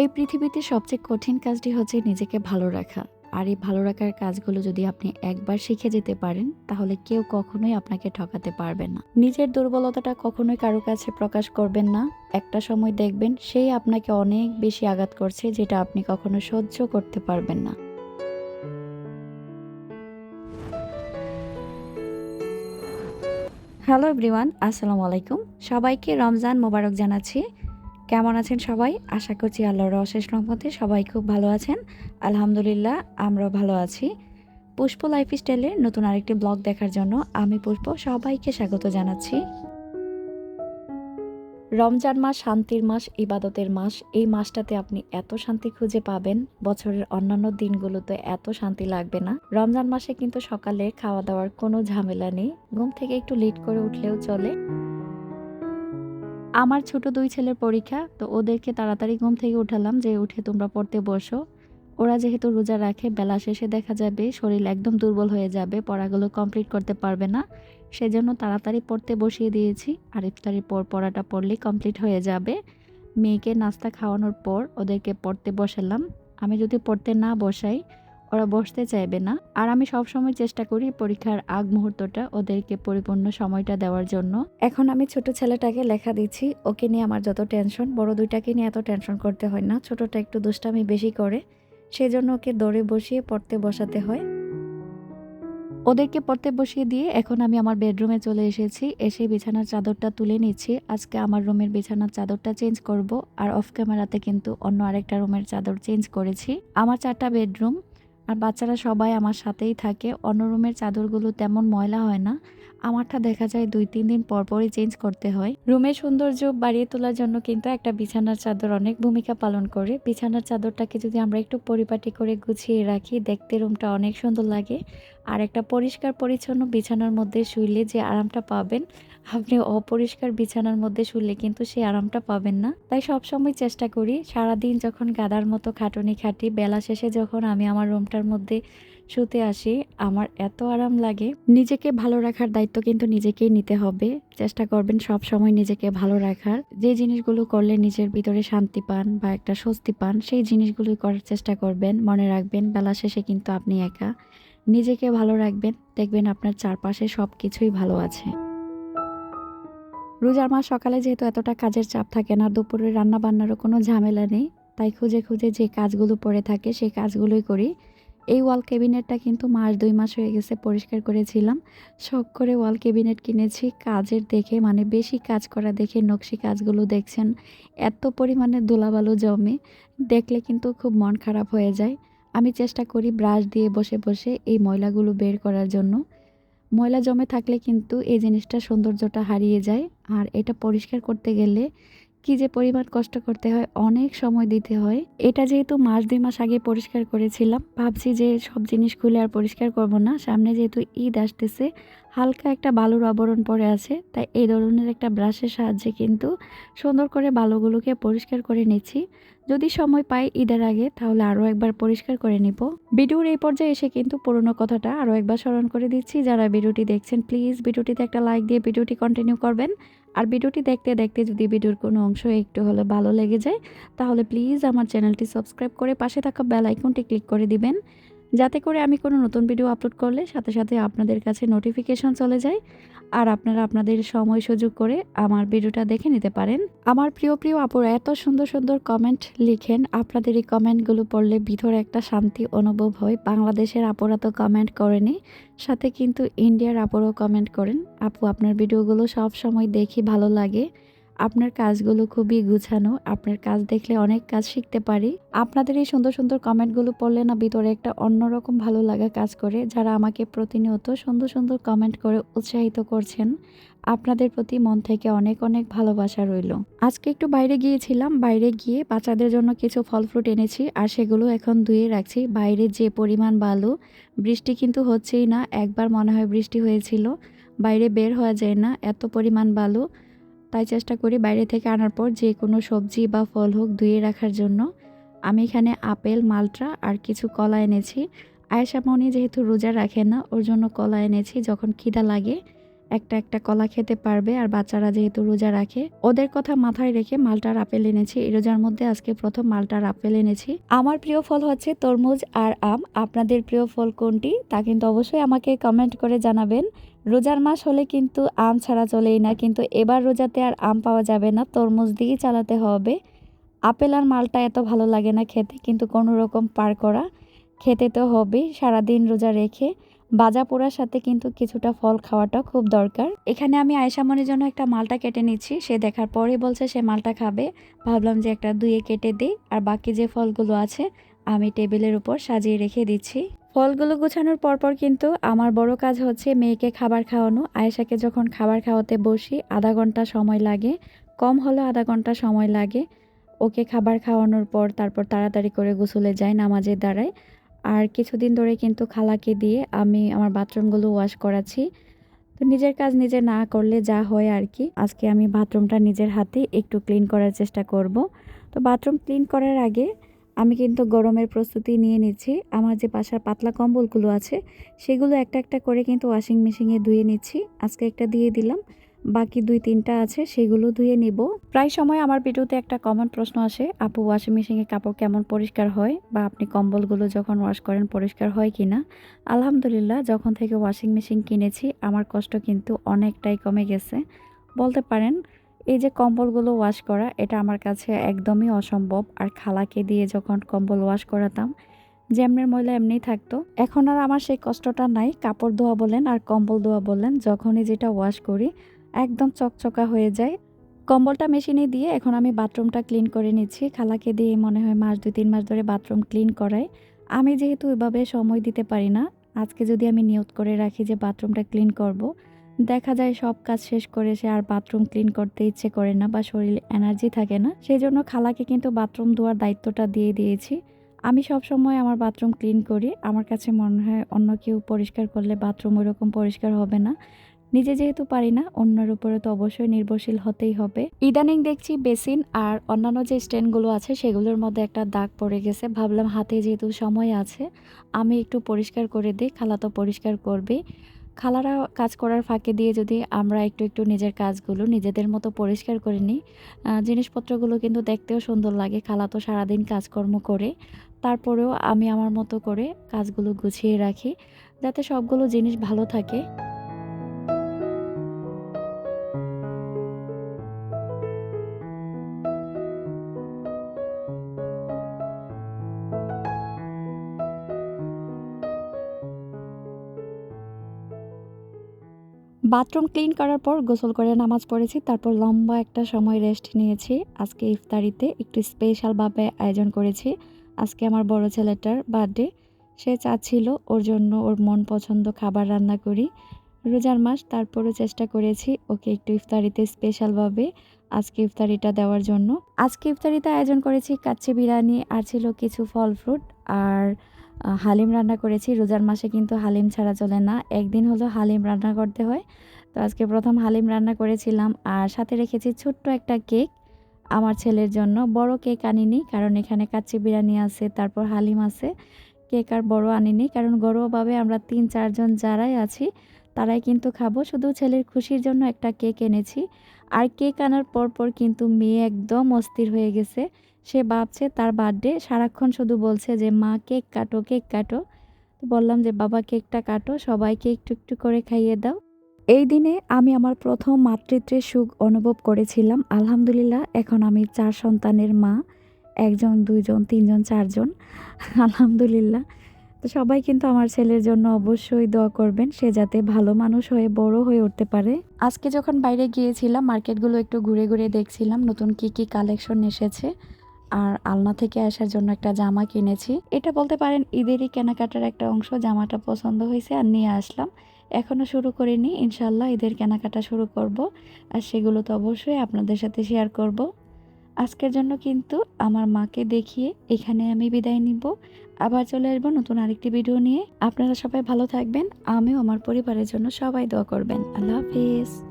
এই পৃথিবীতে সবচেয়ে কঠিন কাজটি হচ্ছে নিজেকে ভালো রাখা। আর এই ভালো রাখার কাজগুলো যদি আপনি একবার শিখে যেতে পারেন, তাহলে কেউ কখনোই আপনাকে ঠকাতে পারবে না। নিজের দুর্বলতাটা কখনোই কারও কাছে প্রকাশ করবেন না। একটা সময় দেখবেন সেই আপনাকে অনেক বেশি আঘাত করছে, যেটা আপনি কখনো সহ্য করতে পারবেন না। হ্যালো এভরিওয়ান, আসসালামু আলাইকুম। সবাইকে রমজান মোবারক জানাচ্ছি। কেমন আছেন সবাই? আশা করছি আল্লাহর অশেষ রহমতে সবাই খুব ভালো আছেন। আলহামদুলিল্লাহ, আমরাও ভালো আছি। পুষ্প লাইফস্টাইলের নতুন আরেকটি ব্লগ দেখার জন্য আমি পুষ্প সবাইকে স্বাগত জানাচ্ছি। রমজান মাস শান্তির মাস, ইবাদতের মাস। এই মাসটাতে আপনি এত শান্তি খুঁজে পাবেন, বছরের অন্যান্য দিনগুলোতে এত শান্তি লাগবে না। রমজান মাসে কিন্তু সকালে খাওয়া দাওয়ার কোনো ঝামেলা নেই। ঘুম থেকে একটু লেট করে উঠলেও চলে। আমার ছোট দুই ছেলের পরীক্ষা, তো ওদেরকে তাড়াতাড়ি ঘুম থেকে উঠালাম যে উঠে তোমরা পড়তে বসো। ওরা যেহেতু রোজা রাখে, বেলা শেষে দেখা যাবে শরীর একদম দুর্বল হয়ে যাবে, পড়াগুলো কমপ্লিট করতে পারবে না। সেজন্য তাড়াতাড়ি পড়তে বসিয়ে দিয়েছি। আর ইফতারির পর পড়াটা পড়লেই কমপ্লিট হয়ে যাবে। মেয়েকে নাস্তা খাওয়ানোর পর ওদেরকে পড়তে বসালাম। আমি যদি পড়তে না বসাই ওরা বসতে চাইবে না। আর আমি সব সময় চেষ্টা করি পরীক্ষার আগ মুহূর্তটা ওদেরকে পরিপূর্ণ সময়টা দেওয়ার জন্য। এখন আমি ছোট ছেলেটাকে লেখা দিচ্ছি। ওকে নিয়ে আমার যত টেনশন বড় দুইটাকে নিয়ে এত টেনশন করতে হয় না। ছোটটা একটু দুষ্টামি বেশি করে। সেজন্য ওকে দৌড়ে বসিয়ে পড়তে বসাতে হয়। ওদেরকে পড়তে বসিয়ে দিয়ে এখন আমি আমার বেডরুমে চলে এসেছি। এসে বিছানার চাদরটা তুলে নিচ্ছি। আজকে আমার রুমের বিছানার চাদরটা চেঞ্জ করব। আর অফ ক্যামেরাতে কিন্তু অন্য আরেকটা রুমের চাদর চেঞ্জ করেছি। আমার চারটা বেডরুম আর বাচ্চারা সবাই আমার সাথেই থাকে। অন্য রুমের চাদরগুলো তেমন ময়লা হয় না। আমারটা দেখা যায় দুই, তিন দিন পরপরই চেঞ্জ করতে হয়। রুমের সৌন্দর্য বাড়িয়ে তোলার জন্য কিন্তু একটা বিছানার চাদর অনেক ভূমিকা পালন করে। বিছানার চাদরটাকে যদি আমরা একটু পরিপাটি করে গুছিয়ে রাখি, দেখতে রুমটা অনেক সুন্দর লাগে। আর একটা পরিষ্কার পরিচ্ছন্ন বিছানার মধ্যে শুইলে যে আরামটা পাবেন, আপনি অপরিষ্কার বিছানার মধ্যে শুলে কিন্তু সেই আরামটা পাবেন না। তাই সবসময় চেষ্টা করি, সারাদিন যখন গাদার মতো খাটুনি খাটি, বেলা শেষে যখন আমি আমার রুমটার মধ্যে শুতে আসি, আমার এত আরাম লাগে। নিজেকে ভালো রাখার দায়িত্ব কিন্তু নিজেকেই নিতে হবে। চেষ্টা করবেন সব সময় নিজেকে ভালো রাখার। যে জিনিসগুলো করলে নিজের ভিতরে শান্তি পান বা একটা স্বস্তি পান, সেই জিনিসগুলো করার চেষ্টা করবেন। মনে রাখবেন, বেলা শেষে কিন্তু আপনি একা। নিজেকে ভালো রাখবেন, দেখবেন আপনার চারপাশে সব কিছুই ভালো আছে। রোজার মাস সকালে যেহেতু এতটা কাজের চাপ থাকে না, দুপুরে রান্না বান্নারও কোনো ঝামেলা নেই, তাই খুঁজে খুঁজে যে কাজগুলো পড়ে থাকে সেই কাজগুলোই করি। এই ওয়াল ক্যাবিনেটটা কিন্তু মাস দুই মাস হয়ে গেছে পরিষ্কার করেছিলাম। শখ করে ওয়াল ক্যাবিনেট কিনেছি, কাজের দেখে মানে বেশি কাজ করা দেখে নকশি কাজগুলো দেখছেন, এত পরিমাণে ধুলাবালু জমে, দেখলে কিন্তু খুব মন খারাপ হয়ে যায়। আমি চেষ্টা করি ব্রাশ দিয়ে বসে বসে এই ময়লাগুলো বের করার জন্য। ময়লা জমে থাকলে কিন্তু এই জিনিসটা সৌন্দর্যটা হারিয়ে যায়। আর এটা পরিষ্কার করতে গেলে কি যে পরিমাণ কষ্ট করতে হয়, অনেক সময় দিতে হয়। এটা যেহেতু মাস দুই মাস আগে পরিষ্কার করেছিলাম, ভাবছি যে সব জিনিস খুলে আর পরিষ্কার করব না। সামনে যেহেতু ঈদ আসতেছে, হালকা একটা বালুর আবরণ পড়ে আছে, তাই এই ধরনের একটা ব্রাশের সাহায্যে কিন্তু সুন্দর করে বালুগুলোকে পরিষ্কার করে নিচ্ছি। যদি সময় পাই ঈদের আগে, তাহলে আরও একবার পরিষ্কার করে নিব। ভিডিওর এই পর্যায়ে এসে কিন্তু পুরনো কথাটা আরও একবার স্মরণ করে দিচ্ছি। যারা ভিডিওটি দেখছেন প্লিজ ভিডিওটিতে একটা লাইক দিয়ে ভিডিওটি কন্টিনিউ করবেন। আর ভিডিওটি দেখতে দেখতে যদি ভিডিওর কোনো অংশ একটু হলে ভালো লেগে যায়, তাহলে প্লিজ আমার চ্যানেলটি সাবস্ক্রাইব করে পাশে থাকা বেল আইকনটি ক্লিক করে দিবেন। যাতে করে আমি কোনো নতুন ভিডিও আপলোড করলে সাথে সাথে আপনাদের কাছে নোটিফিকেশন চলে যায় আর আপনারা আপনাদের সময় সুযোগ করে আমার ভিডিওটা দেখে নিতে পারেন। আমার প্রিয় প্রিয় আপুরা, এত সুন্দর সুন্দর কমেন্ট লিখেন। আপনাদের এই কমেন্টগুলো পড়লে ভিতরে একটা শান্তি অনুভব হয়। বাংলাদেশের আপুরা তো কমেন্ট করেনি, সাথে কিন্তু ইন্ডিয়ার আপুরাও কমেন্ট করেন। আপু, আপনার ভিডিওগুলো সব সময় দেখি, ভালো লাগে। আপনার কাজগুলো খুবই গুছানো, আপনার কাজ দেখলে অনেক কাজ শিখতে পারি। আপনাদের এই সুন্দর সুন্দর কমেন্টগুলো পড়লে না ভিতরে একটা অন্যরকম ভালো লাগা কাজ করে, যারা আমাকে প্রতিনিয়ত সুন্দর সুন্দর কমেন্ট করে উৎসাহিত করছেন। আপনাদের প্রতি মন থেকে অনেক অনেক ভালোবাসা রইল। আজকে একটু বাইরে গিয়েছিলাম, বাইরে গিয়ে বাচ্চাদের জন্য কিছু ফল ফ্রুট এনেছি, আর সেগুলো এখন ধুয়ে রাখছি। বাইরে যে পরিমাণ বালু, বৃষ্টি কিন্তু হচ্ছেই না, একবার মনে হয় বৃষ্টি হয়েছিল। বাইরে বের হওয়া যায় না, এত পরিমাণ বালু। তাই চেষ্টা করি বাইরে থেকে আনার পর যে কোনো সবজি বা ফল হোক ধুয়ে রাখার জন্য। আমি এখানে আপেল মালটা আর কিছু কলা এনেছি। আয়েশা মনি যেহেতু রোজা রাখে না, ওর জন্য কলা এনেছি। যখন খিদা লাগে, একটা একটা কলা খেতে পারবে আর বাচ্চারা যেহেতু রোজা রাখে, ওদের কথা মাথায় রেখে মালটার আপেল এনেছি। এই রোজার মধ্যে আজকে প্রথম মালটার আপেল এনেছি। আমার প্রিয় ফল হচ্ছে তরমুজ আর আম। আপনাদের প্রিয় ফল কোনটি? তা কিন্তু অবশ্যই আমাকে কমেন্ট করে জানাবেন। রোজার মাস হলে কিন্তু আম ছাড়া চলেই না, কিন্তু এবার রোজাতে আর আম পাওয়া যাবে না, তরমুজ দিয়েই চালাতে হবে। আপেল আর মালটা এত ভালো লাগে না খেতে, কিন্তু কোনো রকম পার করা খেতে তো হবেই, সারাদিন রোজা রেখে। বাজা পোড়ার সাথে কিন্তু কিছুটা ফল খাওয়াটা খুব দরকার। এখানে আমি আয়সামনির জন্য একটা মালটা কেটে নিচ্ছি, সে দেখার পরেই বলছে সে মালটা খাবে। ভাবলাম যে একটা দুয়ে কেটে দিই, আর বাকি যে ফলগুলো আছে, আমি টেবিলের উপর সাজিয়ে রেখে দিচ্ছি। ফলগুলো গোছানোর পরপর কিন্তু আমার বড় কাজ হচ্ছে মেয়েকে খাবার খাওয়ানো। আয়েশাকে যখন খাবার খাওয়াতে বসি, আধা ঘণ্টা সময় লাগে, কম হলেও আধা ঘণ্টা সময় লাগে। ওকে খাবার খাওয়ানোর পর তারপর তাড়াতাড়ি করে গোসলে যাই, নামাজের দ্বারায়। আর কিছুদিন ধরে কিন্তু খালাকে দিয়ে আমি আমার বাথরুমগুলো ওয়াশ করাচ্ছি। তো নিজের কাজ নিজে না করলে যা হয় আর কি। আজকে আমি বাথরুমটা নিজের হাতে একটু ক্লিন করার চেষ্টা করব। তো বাথরুম ক্লিন করার আগে আমি কিন্তু গরমের প্রস্তুতি নিয়ে নিচ্ছি। আমার যে পাশার পাতলা কম্বলগুলো আছে, সেগুলো একটা একটা করে কিন্তু ওয়াশিং মেশিনে ধুয়ে নিচ্ছি। আজকে একটা দিয়ে দিলাম, বাকি দুই তিনটা আছে, সেগুলো ধুয়ে নিব। প্রায় সময় আমার ভিডিওতে একটা কমন প্রশ্ন আসে, আপু ওয়াশিং মেশিনে কাপড় কেমন পরিষ্কার হয়? বা আপনি কম্বলগুলো যখন ওয়াশ করেন, পরিষ্কার হয় কি না আলহামদুলিল্লাহ, যখন থেকে ওয়াশিং মেশিন কিনেছি, আমার কষ্ট কিন্তু অনেকটাই কমে গেছে। বলতে পারেন এই যে কম্বলগুলো ওয়াশ করা, এটা আমার কাছে একদমই অসম্ভব। আর খালাকে দিয়ে যখন কম্বল ওয়াশ করাতাম, যেমনের ময়লা এমনিই থাকতো। এখন আর আমার সেই কষ্টটা নাই। কাপড় ধোয়া বলেন আর কম্বল ধোয়া বলেন, যখনই যেটা ওয়াশ করি, একদম চকচকা হয়ে যায়। কম্বলটা মেশিনে দিয়ে এখন আমি বাথরুমটা ক্লিন করে নিচ্ছি। খালাকে দিয়ে মনে হয় মাস দুই, তিন মাস ধরে বাথরুম ক্লিন করাই আমি যেহেতু ওইভাবে সময় দিতে পারি না, আজকে যদি আমি নিয়ত করে রাখি যে বাথরুমটা ক্লিন করব। দেখা যায় সব কাজ শেষ করে সে আর বাথরুম ক্লিন করতে ইচ্ছে করে না বা শরীরে এনার্জি থাকে না। সেই জন্য খালাকে কিন্তু বাথরুম ধোয়ার দায়িত্বটা দিয়ে দিয়েছি। আমি সব সময় আমার বাথরুম ক্লিন করি। আমার কাছে মনে হয় অন্য কেউ পরিষ্কার করলে বাথরুম ওইরকম পরিষ্কার হবে না। নিজে যেহেতু পারি না, অন্যের উপরে তো অবশ্যই নির্ভরশীল হতেই হবে। ইদানিং দেখছি বেসিন আর অন্যান্য যে স্ট্যান্ডগুলো আছে, সেগুলোর মধ্যে একটা দাগ পড়ে গেছে। ভাবলাম হাতে যেহেতু সময় আছে, আমি একটু পরিষ্কার করে দিই, খালা তো পরিষ্কার করবে খালারা কাজ করার ফাঁকে দিয়ে যদি আমরা একটু একটু নিজের কাজগুলো নিজেদের মতো পরিষ্কার করে নিই জিনিসপত্রগুলো কিন্তু দেখতেও সুন্দর লাগে। খালা তো সারাদিন কাজকর্ম করে, তারপরেও আমি আমার মতো করে কাজগুলো গুছিয়ে রাখি, যাতে সবগুলো জিনিস ভালো থাকে। বাথরুম ক্লিন করার পর গোসল করে নামাজ পড়েছি, তারপর লম্বা একটা সময় রেস্ট নিয়েছি। আজকে ইফতারিতে একটু স্পেশালভাবে আয়োজন করেছি। আজকে আমার বড় ছেলেটার বার্থডে। সে চাচ্ছিল ওর জন্য ওর মন পছন্দ খাবার রান্না করি। রোজার মাস, তারপরও চেষ্টা করেছি ওকে একটু ইফতারিতে স্পেশালভাবে আজকে ইফতারিটা দেওয়ার জন্য। আজকে ইফতারিতে আয়োজন করেছি কাচ্চি বিরিয়ানি, আর ছিল কিছু ফল ফ্রুট, আর হালিম রান্না করেছি। রোজার মাসে কিন্তু হালিম ছাড়া চলে না। একদিন হলো হালিম রান্না করতে হয়। তো আজকে প্রথম হালিম রান্না করেছিলাম আর সাথে রেখেছি ছোট্ট একটা কেক আমার ছেলের জন্য। বড় কেক আনিনি কারণ এখানে কাচ্চি বিরিয়ানি আছে, তারপর হালিম আছে। কেক আর বড় আনিনি কারণ ঘরোয়াভাবে আমরা তিন, চারজন যারাই আছি, তারাই কিন্তু খাব। শুধু ছেলের খুশির জন্য একটা কেক এনেছি। আর কেক আনার পর পর কিন্তু মেয়ে একদম অস্থির হয়ে গেছে। সে ভাবছে তার বার্থডে সারাক্ষণ শুধু বলছে যে, মা, কেক কাটো কেক কাটো। তো বললাম যে, বাবা, কেকটা কাটো, সবাইকে একটু একটু করে খাইয়ে দাও। এই দিনে আমি আমার প্রথম মাতৃত্বের সুখ অনুভব করেছিলাম। আলহামদুলিল্লাহ, এখন আমি চার সন্তানের মা, একজন, দুইজন, তিনজন, চারজন। আলহামদুলিল্লাহ। তো সবাই কিন্তু আমার ছেলের জন্য অবশ্যই দোয়া করবেন, সে যাতে ভালো মানুষ হয়ে, বড় হয়ে উঠতে পারে। আজকে যখন বাইরে গিয়েছিলাম, মার্কেটগুলো একটু ঘুরে ঘুরে দেখছিলাম, নতুন কি কি কালেকশন এসেছে। আর আলনা থেকে আসার জন্য একটা জামা কিনেছি। এটা বলতে পারেন ঈদেরই কেনাকাটার একটা অংশ, জামাটা পছন্দ হয়েছে আর নিয়ে আসলাম। এখনও শুরু করিনি ইনশাল্লাহ ঈদের কেনাকাটা শুরু করব আর সেগুলো তো অবশ্যই আপনাদের সাথে শেয়ার করব। আজকের জন্য কিন্তু আমার মাকে দেখিয়ে এখানে আমি বিদায় নিব। আবার চলে আসব নতুন আরেকটি ভিডিও নিয়ে। আপনারা সবাই ভালো থাকবেন, আমিও আমার পরিবারের জন্য সবাই দোয়া করবেন। আল্লাহ হাফিজ।